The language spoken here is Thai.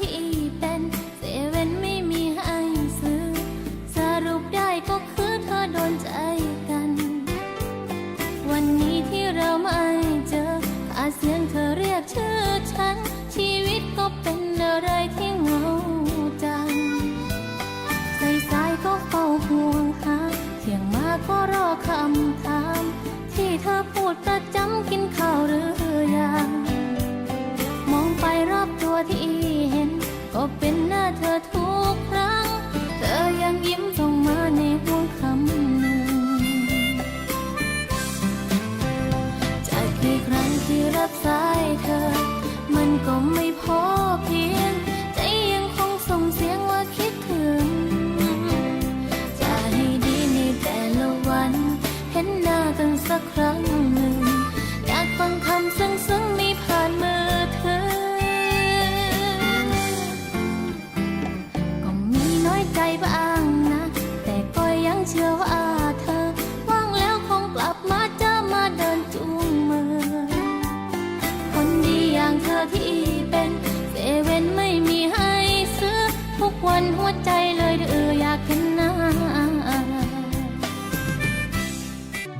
ที่เป็นเซเว่นไม่มีให้ซื้อ สรุปได้ก็คือเธอโดนใจกัน วันนี้ที่เราไม่เจออาเสียงเธอเรียกชื่อับสายเธอ มันก็ไม่พอเพียงใจยังคงส่งเสียงว่าคิดถึง จะให้ดีในแต่ละวัน เห็นหน้ากันสักครั้ง